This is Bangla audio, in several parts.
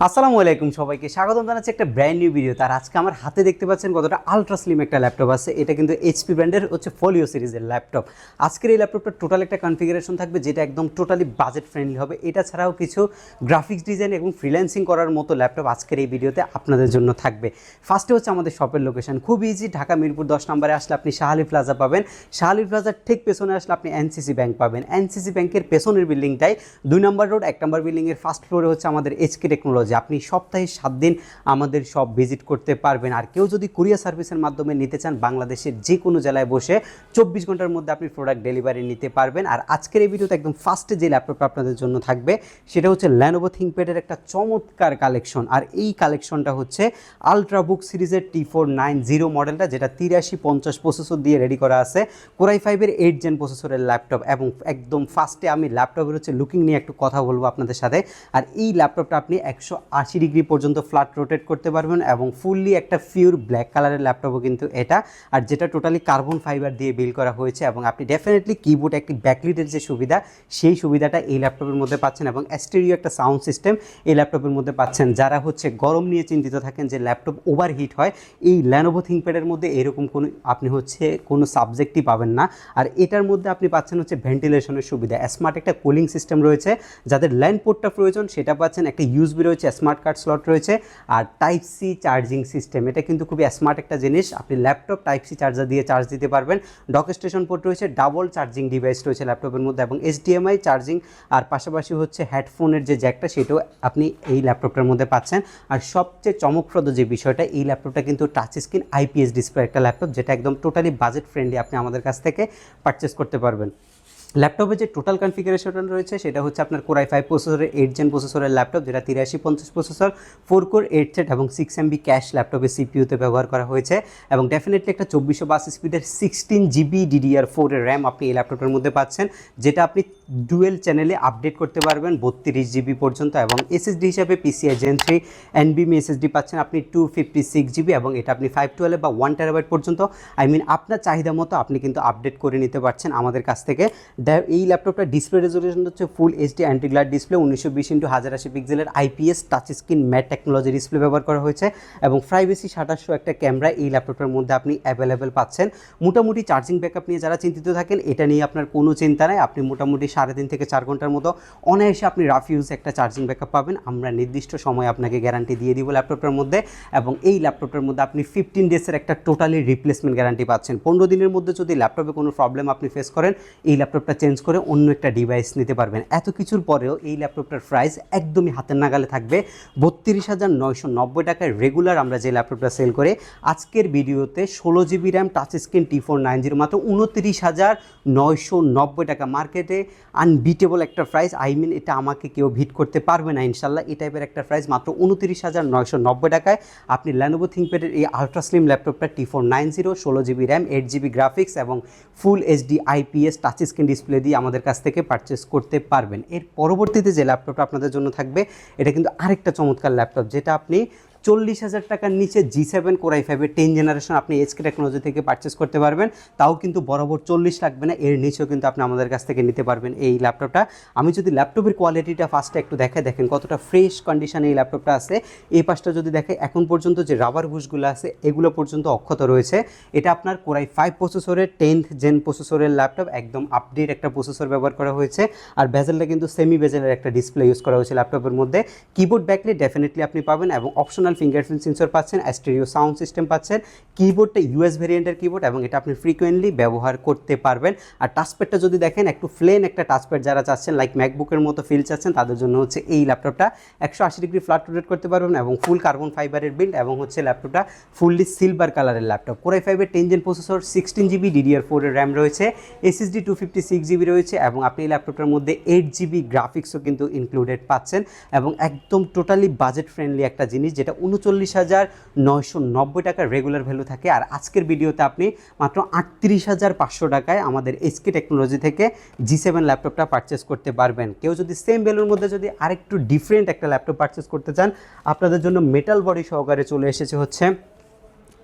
আসসালামু আলাইকুম সবাইকে। স্বাগতম জানাচ্ছি একটা ব্র্যান্ড নিউ ভিডিও তার আজকে আমার হাতে দেখতে পাচ্ছেন কতটা আলট্রা স্লিম একটা ল্যাপটপ আছে। এটা কিন্তু এইচপি ব্র্যান্ডের হচ্ছে ফোলিও সিরিজের ল্যাপটপ আজকের এই ল্যাপটপটা টোটাল একটা কনফিগারেশন থাকবে যেটা একদম টোটালি বাজেট ফ্রেন্ডলি হবে। এটা ছাড়াও কিছু গ্রাফিক্স ডিজাইন এবং ফ্রিল্যান্সিং করার মতো ল্যাপটপ আজকের এই ভিডিওতে আপনাদের জন্য থাকবে। ফার্স্টে হচ্ছে আমাদের শপের লোকেশন খুব ইজি ঢাকা মিরপুর দশ নম্বরে আসলে আপনি শাহালি প্লাজা পাবেন। শাহালি প্লাজার ঠিক পেছনে আসলে আপনি এনসিসি ব্যাংক পাবেন। এনসিসি ব্যাংকের পেছনের বিল্ডিংটাই দুই নম্বর রোড এক নম্বর বিল্ডিংয়ের ফার্স্ট ফ্লোরে হচ্ছে আমাদের এইচকে টেকনোলজি আপনি সপ্তাহে সাত দিন আমাদের সব ভিজিট করতে পারবেন। আর কেউ যদি কুরিয়ার সার্ভিসের মাধ্যমে নিতে চান বাংলাদেশের যে কোনো জেলায় বসে চব্বিশ ঘণ্টার মধ্যে আপনি প্রোডাক্ট ডেলিভারি নিতে পারবেন। আর আজকের এই ভিডিওতে একদম ফার্স্টে যে ল্যাপটপটা আপনাদের জন্য থাকবে, সেটা হচ্ছে ল্যানোভো থিঙ্কপ্যাডের একটা চমৎকার কালেকশন আর এই কালেকশনটা হচ্ছে আলট্রাবুক সিরিজের টি ফোর নাইন জিরো মডেলটা যেটা তিরাশি পঞ্চাশ প্রসেসর দিয়ে রেডি করা আছে। কোরাই ফাইভের এইট জেন প্রসেসরের ল্যাপটপ এবং একদম ফার্স্টে আমি ল্যাপটপের হচ্ছে লুকিং নিয়ে একটু কথা বলব আপনাদের সাথে। আর এই ল্যাপটপটা আপনি একশো আশি ডিগ্রি পর্যন্ত ফ্ল্যাট রোটেট করতে পারবেন এবং ফুললি একটা পিওর ব্ল্যাক কালারের ল্যাপটপও কিন্তু এটা, আর যেটা টোটালি কার্বন ফাইবার দিয়ে বিল করা হয়েছে এবং আপনি ডেফিনেটলি কিবোর্ড একটি ব্যাকলিটের যে সুবিধা, সেই সুবিধাটা এই ল্যাপটপের মধ্যে পাচ্ছেন এবং স্টেরিও একটা সাউন্ড সিস্টেম এই ল্যাপটপের মধ্যে পাচ্ছেন। যারা হচ্ছে গরম নিয়ে চিন্তিত থাকেন যে ল্যাপটপ ওভারহিট হয়, এই ল্যানোভো থিঙ্কপ্যাডের মধ্যে এরকম কোনো, আপনি হচ্ছে কোনো সাবজেক্টই পাবেন না। আর এটার মধ্যে আপনি পাচ্ছেন হচ্ছে ভেন্টিলেশনের সুবিধা। স্মার্ট একটা কুলিং সিস্টেম রয়েছে, যাদের ল্যান্ড পোর্টটা প্রয়োজন, সেটা পাচ্ছেন একটা ইউজবি রয়েছে স্মার্ট কার্ড স্লট রয়েছে আর টাইপ সি চার্জিং সিস্টেম এটা কিন্তু খুবই স্মার্ট একটা জিনিস। আপনি ল্যাপটপ টাইপ সি চার্জার দিয়ে চার্জ দিতে পারবেন। ডক স্টেশন পোর্ট রয়েছে ডাবল চার্জিং ডিভাইস রয়েছে ল্যাপটপের মধ্যে এবং এইচডিএমআই চার্জিং আর পাশাপাশি হচ্ছে হেডফোনের যে জ্যাকটা সেটাও আপনি এই ল্যাপটপটার মধ্যে পাচ্ছেন। আর সবচেয়ে চমকপ্রদ যে বিষয়টা, এই ল্যাপটপটা কিন্তু টাচ স্ক্রিন আইপিএস ডিসপ্লে একটা ল্যাপটপ যেটা একদম টোটালি বাজেট ফ্রেন্ডলি আপনি আমাদের কাছ থেকে পারচেস করতে পারবেন। ল্যাপটপে যে টোটাল কনফিগারেশন রয়েছে, সেটা হচ্ছে আপনার কোরাই ফাইভ প্রসেসরের এইট জেন প্রসেসরের ল্যাপটপ, যেটা তিরাশি পঞ্চাশ processor four core eight set এবং সিক্স এমবি ক্যাশ ল্যাপটপে সিপিউতে ব্যবহার করা হয়েছে। এবং ডেফিনেটলি একটা চব্বিশশো বাস স্পিডের সিক্সটিন জিবি ডিডিআর ফোরের র্যাম আপনি এই ল্যাপটপের মধ্যে পাচ্ছেন, যেটা আপনি ডুয়েল চ্যানেলে আপডেট করতে পারবেন বত্রিশ জিবি পর্যন্ত এবং এসএসডি হিসাবে পিসিআই জেন থ্রি এনবিএম এসএসডি পাচ্ছেন আপনি টু ফিফটি সিক্স জিবি এবং এটা আপনি ফাইভ টুয়েলভ বা ওয়ান টেরাবাইট পর্যন্ত আই মিন আপনার চাহিদা মতো আপনি কিন্তু আপডেট করে নিতে পারছেন আমাদের কাছ থেকে। এই ল্যাপটপটা ডিসপ্লে রেজলিউশন হচ্ছে full HD anti glare display উনিশশো বিশ ইন্টু হাজার আশি পিক্সেলের IPS touch screen matte technology display ব্যবহার করা হয়েছে এবং প্রাইভেসি সাতাশশো একটা ক্যামেরা এই ল্যাপটপটার মধ্যে আপনি অ্যাভেলেবেল পাচ্ছেন। মোটামুটি চার্জিং ব্যাকআপ নিয়ে যারা চিন্তিত থাকেন, এটা নিয়ে আপনার কোনো চিন্তা নেই। আপনি মোটামুটি সাড়ে তিন থেকে চার ঘণ্টার মতো। অনায়াসে আপনি রাফ ইউজ একটা চার্জিং ব্যাকআপ পাবেন। আমরা নির্দিষ্ট সময় আপনাকে গ্যারান্টি দিয়ে দিব ল্যাপটপটার মধ্যে এবং এই ল্যাপটপটার মধ্যে আপনি ফিফটিন ডেজের একটা টোটালি রিপ্লেসমেন্ট গ্যারান্টি পাচ্ছেন। পনেরো দিনের মধ্যে যদি ল্যাপটপে কোনো প্রবলেম আপনি ফেস করেন, এই ল্যাপটপটা চেঞ্জ করে অন্য একটা ডিভাইস নিতে পারবেন। এত কিছুর পরেও এই ল্যাপটপটার প্রাইস একদমই হাতের নাগালে থাকবে। বত্রিশ হাজার নয়শো নব্বই টাকায় রেগুলার আমরা যে ল্যাপটপটা সেল করে, আজকের ভিডিওতে ষোলো GB RAM touch screen T four nine zero মাত্র উনত্রিশ হাজার নয়শো নব্বই টাকা। মার্কেটে আনবিটেবল একটা প্রাইস আই মিন এটা আমাকে কেউ ভিট করতে পারবে না, ইনশাল্লাহ। এই টাইপের একটা প্রাইস মাত্র উনত্রিশ হাজার নয়শো নব্বই টাকায়। আপনি ল্যানোভো থিঙ্কপ্যাডের এই আলট্রা স্লিম ল্যাপটপটা টি ফোর নাইন জিরো ষোলো GB RAM eight GB graphics এবং full HD IPS touch screen display দিয়ে আমাদের কাছ থেকে পারচেস করতে পারবেন। এর পরবর্তীতে যে ল্যাপটপটা আপনাদের জন্য থাকবে, এটা কিন্তু আরেকটা চমৎকার ল্যাপটপ যেটা আপনি চল্লিশ হাজার টাকার নিচে জি সেভেন কোরাই ফাইভের টেন জেনারেশন আপনি এসকে টেকনোলজি থেকে পারচেস করতে পারবেন। তাও কিন্তু বরাবর চল্লিশ লাগবে না, এর নিচেও কিন্তু আপনি আমাদের কাছ থেকে নিতে পারবেন এই ল্যাপটপটা আমি যদি ল্যাপটপের কোয়ালিটিটা ফার্স্টে একটু দেখে দেখেন, কতটা ফ্রেশ কন্ডিশনে এই ল্যাপটপটা আছে। এই পাশটা যদি দেখে, এখন পর্যন্ত যে রাবার বুশগুলো আছে, এগুলো পর্যন্ত অক্ষত রয়েছে। এটা আপনার কোরাই ফাইভ প্রসেসরের টেন্থ জেন প্রসেসরের ল্যাপটপ একদম আপডেট একটা প্রসেসর ব্যবহার করা হয়েছে। আর বেজেলটা কিন্তু সেমি বেজেলের একটা ডিসপ্লে ইউজ করা হয়েছে ল্যাপটপের মধ্যে। কিবোর্ড ব্যাকলে ডেফিনেটলি আপনি পাবেন এবং অপশনাল ফিঙ্গারপ্রিন্ট সেন্সর পাচ্ছেন স্টেরিও সাউন্ড সিস্টেম পাচ্ছেন কিবোর্ডটা ইউএস ভেরিয়েন্টের কিবোর্ড এবং এটা আপনি ফ্রিকোয়েন্টলি ব্যবহার করতে পারবেন। আর টাচপ্যাডটা যদি দেখেন, একটু ফ্লেন একটা টাচপ্যাড যারা চাচ্ছেন লাইক ম্যাকবুকের মতো ফিল চাচ্ছেন, তাদের জন্য হচ্ছে এই ল্যাপটপটা একশো আশি ডিগ্রি ফ্ল্যাট রোটেট করতে পারবেন এবং ফুল কার্বন ফাইবারের বিল্ড এবং হচ্ছে ল্যাপটপটা ফুললি সিলভার কালারের ল্যাপটপ কোরাই ফাইভের ten gen processor sixteen GB DDR ফোরের র্যাম রয়েছে SSD two fifty six GB রয়েছে এবং আপনি এই ল্যাপটপটার মধ্যে এইট জিবি গ্রাফিক্সও কিন্তু ইনক্লুডেড পাচ্ছেন এবং একদম টোটালি বাজেট ফ্রেন্ডলি একটা জিনিস যেটা উনচল্লিশ হাজার নয়শো নব্বই টাকার রেগুলার ভ্যালু থাকে। আর আজকের ভিডিওতে আপনি মাত্র আটত্রিশ হাজার পাঁচশো টাকায় আমাদের এসকে টেকনোলজি থেকে জি সেভেন ল্যাপটপটা পারচেস করতে পারবেন। কেউ যদি সেম ভ্যালুর মধ্যে যদি আরেকটু ডিফারেন্ট একটা ল্যাপটপ পারচেস করতে চান, আপনাদের জন্য মেটাল বডি সহকারে চলে এসেছে হচ্ছে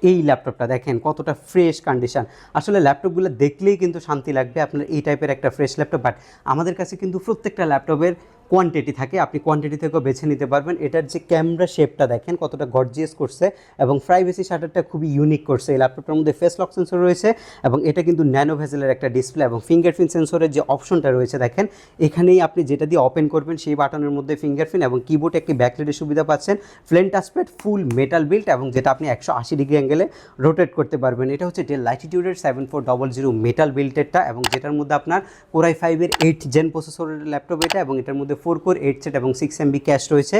এই ল্যাপটপটা দেখেন কতটা ফ্রেশ কন্ডিশন আসলে ল্যাপটপগুলো দেখলেই কিন্তু শান্তি লাগবে আপনার এই টাইপের একটা ফ্রেশ ল্যাপটপ বাট আমাদের কাছে কিন্তু প্রত্যেকটা ল্যাপটপের কোয়ান্টিটি থাকে, আপনি কোয়ান্টিটি থেকেও বেছে নিতে পারবেন। এটার যে ক্যামেরা শেপটা দেখেন, কতটা গর্জিয়াস করছে এবং প্রাইভেসি শাটারটা খুবই ইউনিক করছে। এই ল্যাপটপটার মধ্যে ফেস লক সেন্সর রয়েছে এবং এটা কিন্তু ন্যানো ভেজেলের একটা ডিসপ্লে এবং ফিঙ্গারপ্রিন্ট সেন্সরের যে অপশনটা রয়েছে দেখেন, এখানেই আপনি যেটা দিয়ে ওপেন করবেন সেই বাটনের মধ্যে ফিঙ্গারপ্রিন্ট এবং কিবোর্ডে একটি ব্যাকলাইটের সুবিধা পাচ্ছেন। ফ্লেন টাচপ্যাড ফুল মেটাল বিল্ট এবং যেটা আপনি একশো আশি ডিগ্রি অ্যাঙ্গেলে রোটেট করতে পারবেন। এটা হচ্ছে Dell লাইটিটিউডের seven four double zero metal বিল্টেরটা এবং যেটার মধ্যে আপনার কোরাই ফাইভের এইট জেন প্রসেসরের ল্যাপটপ এটা এবং এটার মধ্যে ফোর কোর এইট সেট এবং সিক্স এমবি ক্যাশ রয়েছে।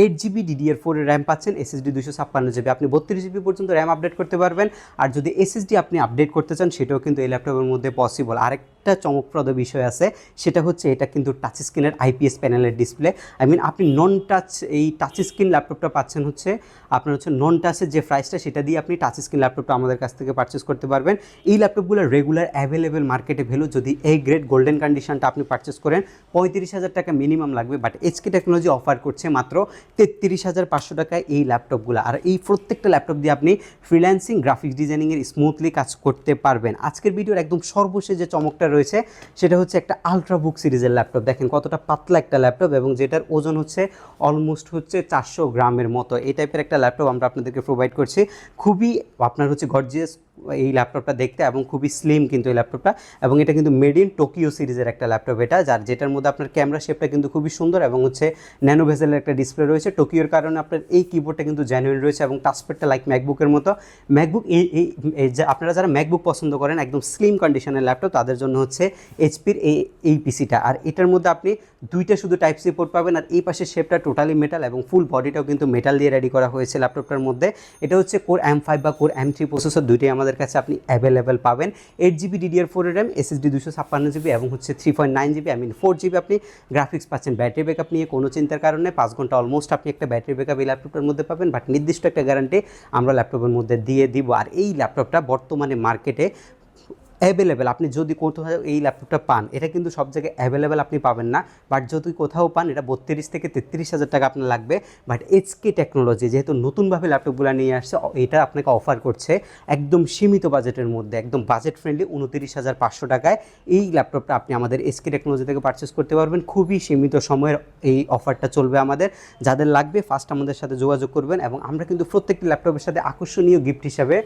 এইট জিবি ডিডিআর ফোরের র্যাম পাচ্ছেন এসএসডি দুশো ছাপ্পান্ন জিবি আপনি বত্রিশ জিবি পর্যন্ত র্যাম আপডেট করতে পারবেন। আর যদি এসএসডি আপনি আপডেট করতে চান, সেটাও কিন্তু এই ল্যাপটপের মধ্যে পসিবল আরেকটা চমকপ্রদ বিষয় আছে, সেটা হচ্ছে এটা কিন্তু টাচ স্ক্রিনের আইপিএস প্যানেলের ডিসপ্লে আই মিন আপনি নন টাচ এই টাচ স্ক্রিন ল্যাপটপটা পাচ্ছেন হচ্ছে, আপনার হচ্ছে নন টাচের যে প্রাইসটা সেটা দিয়ে আপনি টাচ স্ক্রিন ল্যাপটপটা আমাদের কাছ থেকে পারচেস করতে পারবেন। এই ল্যাপটপগুলো রেগুলার অ্যাভেলেবেল মার্কেটে ভ্যালু যদি এই গ্রেড গোল্ডেন কন্ডিশনটা আপনি পারচেস করেন, পঁয়ত্রিশ হাজার টাকা মিনিমাম লাগবে বাট এইচকে টেকনোলজি অফার করছে মাত্র তেত্রিশ হাজার পাঁচশো টাকায় এই ল্যাপটপগুলো আর এই প্রত্যেকটা ল্যাপটপ দিয়ে আপনি ফ্রিল্যান্সিং গ্রাফিক্স ডিজাইনিংয়ের স্মুথলি কাজ করতে পারবেন। আজকের ভিডিওর একদম সর্বশেষ যে চমকটা রয়েছে, সেটা হচ্ছে একটা আলট্রা বুক সিরিজের ল্যাপটপ দেখেন কতটা পাতলা একটা ল্যাপটপ এবং যেটার ওজন হচ্ছে অলমোস্ট হচ্ছে চারশো গ্রামের মতো। এই টাইপের একটা ল্যাপটপ আমরা আপনাদেরকে প্রোভাইড করছি। খুবই আপনার হচ্ছে গর্জিয়াস এই ল্যাপটপটা দেখতে এবং খুবই স্লিম কিন্তু এই ল্যাপটপটা এবং এটা কিন্তু মেড ইন টোকিও সিরিজের একটা ল্যাপটপ এটা, যার যেটার মধ্যে আপনার ক্যামেরা শেপটা কিন্তু খুবই সুন্দর এবং হচ্ছে ন্যানো ভেজেলের একটা ডিসপ্লে রয়েছে। টোকিওর কারণে আপনার এই কিবোর্ডটা কিন্তু জেনুইন রয়েছে এবং টাচপ্যাডটা লাইক ম্যাকবুকের মতো। ম্যাকবুক এই আপনারা যারা ম্যাকবুক পছন্দ করেন, একদম স্লিম কন্ডিশনের ল্যাপটপ তাদের জন্য হচ্ছে এইচপির এই এই পিসিটা আর এটার মধ্যে আপনি দুইটা শুধু টাইপ সি পোর্ট পাবেন আর এই পাশে শেপটা টোটালি মেটাল এবং ফুল বডিটাও কিন্তু মেটাল দিয়ে রেডি করা হয়েছে ল্যাপটপটার মধ্যে। এটা হচ্ছে কোর এম ফাইভ বা কোর এম থ্রি প্রসেসর দুইটাই আমাদের কাছে আপনি অ্যাভেলেবেল পাবেন। Eight GB DDR four RAM SSD দুশো ছাপ্পান্ন জিবি এবং হচ্ছে three point nine GB I mean four GB আপনি গ্রাফিক্স পাচ্ছেন। ব্যাটারি ব্যাকআপ নিয়ে কোনো চিন্তার কারণে পাঁচ ঘণ্টা অলমোস্ট আপনি একটা ব্যাটারি ব্যাকআপ এই ল্যাপটপটার মধ্যে পাবেন। বাট নির্দিষ্ট একটা গ্যারান্টি আমরা ল্যাপটপের মধ্যে দিয়ে দিব। আর এই ল্যাপটপটা বর্তমানে মার্কেটে অ্যাভেলেবেল আপনি যদি কোথাও এই ল্যাপটপটা পান, এটা কিন্তু সব জায়গায় অ্যাভেলেবেল আপনি পাবেন না। বাট যদি কোথাও পান, এটা বত্রিশ থেকে তেত্রিশ হাজার টাকা আপনার লাগবে। বাট এইচকে টেকনোলজি যেহেতু নতুনভাবে ল্যাপটপগুলো নিয়ে আসছে এটা আপনাকে অফার করছে একদম সীমিত বাজেটের মধ্যে, একদম বাজেট ফ্রেন্ডলি উনতিরিশ হাজার পাঁচশো টাকায়। এই ল্যাপটপটা আপনি আমাদের এসকে টেকনোলজি থেকে পারচেস করতে পারবেন। খুবই সীমিত সময়ের এই অফারটা চলবে আমাদের। যাদের লাগবে ফার্স্ট আমাদের সাথে যোগাযোগ করবেন এবং আমরা কিন্তু প্রত্যেকটি ল্যাপটপের সাথে আকর্ষণীয় গিফট হিসাবে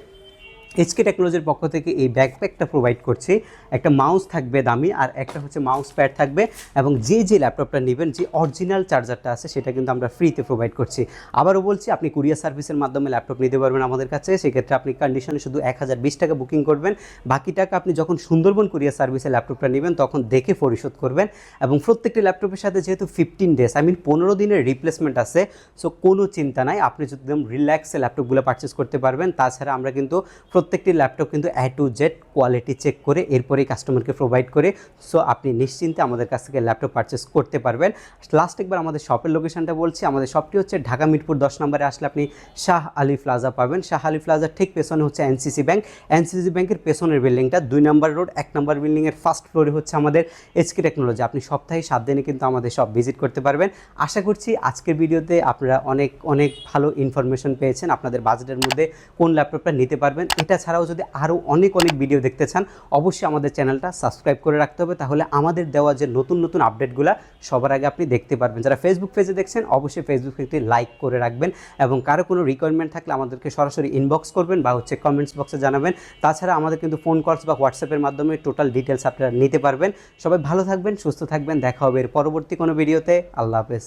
এইচকে টেকনোলজির পক্ষ থেকে এই ব্যাকপ্যাকটা প্রোভাইড করছি। একটা মাউস থাকবে দামি আর একটা হচ্ছে মাউস প্যাড থাকবে এবং যে যে ল্যাপটপটা নেবেন, যে অরিজিনাল চার্জারটা আছে, সেটা কিন্তু আমরা ফ্রিতে প্রোভাইড করছি। আবারও বলছি, আপনি কুরিয়ার সার্ভিসের মাধ্যমে ল্যাপটপ নিতে পারবেন আমাদের কাছে। সেক্ষেত্রে আপনি কন্ডিশনে শুধু এক হাজার বিশ টাকা বুকিং করবেন। বাকি টাকা আপনি যখন সুন্দরবন কুরিয়ার সার্ভিসে ল্যাপটপটা নেবেন, তখন দেখে পরিশোধ করবেন এবং প্রত্যেকটি ল্যাপটপের সাথে যেহেতু ফিফটিন ডেজ আই মিন পনেরো দিনের রিপ্লেসমেন্ট আছে সো কোনো চিন্তা নাই। আপনি যদি একদম রিল্যাক্সে ল্যাপটপগুলো পারচেস করতে পারবেন, তাছাড়া আমরা কিন্তু প্রত্যেকটি ল্যাপটপ কিন্তু A to Z quality check করে এরপরেই কাস্টমারকে প্রোভাইড করে। সো আপনি নিশ্চিন্তে আমাদের কাছ থেকে ল্যাপটপ পারচেস করতে পারবেন। লাস্ট একবার আমাদের শপের লোকেশনটা বলছি। আমাদের শপটি হচ্ছে ঢাকা মিরপুর দশ নম্বরে আসলে আপনি শাহ আলী প্লাজা পাবেন। শাহ আলী প্লাজার ঠিক পেছনে হচ্ছে এনসিসি ব্যাংক এনসিসি ব্যাংকের পেছনের বিল্ডিংটা দুই নম্বর রোড এক নম্বর বিল্ডিংয়ের ফার্স্ট ফ্লোরে হচ্ছে আমাদের এইচকে টেকনোলজি আপনি সপ্তাহে সাত দিনে কিন্তু আমাদের সব ভিজিট করতে পারবেন। আশা করছি আজকের ভিডিওতে আপনারা অনেক অনেক ভালো ইনফরমেশন পেয়েছেন। আপনাদের বাজেটের মধ্যে কোন ল্যাপটপটা নিতে পারবেন এটা ছাড়াও যদি আরও অনেক অনেক ভিডিও দেখতে চান, অবশ্যই আমাদের চ্যানেলটা সাবস্ক্রাইব করে রাখতে হবে। তাহলে আমাদের দেওয়া যে নতুন নতুন আপডেটগুলো সবার আগে আপনি দেখতে পারবেন। যারা ফেসবুক পেজে দেখছেন, অবশ্যই ফেসবুক পেজটি লাইক করে রাখবেন এবং কারও কোনো রিকোয়ারমেন্ট থাকলে আমাদেরকে সরাসরি ইনবক্স করবেন বা হচ্ছে কমেন্টস বক্সে জানাবেন। তাছাড়া আমাদের কিন্তু ফোন কলস বা হোয়াটসঅ্যাপের মাধ্যমে টোটাল ডিটেলস আপনারা নিতে পারবেন। সবাই ভালো থাকবেন, সুস্থ থাকবেন। দেখা হবে এর পরবর্তী কোনো ভিডিওতে আল্লাহ হাফেজ।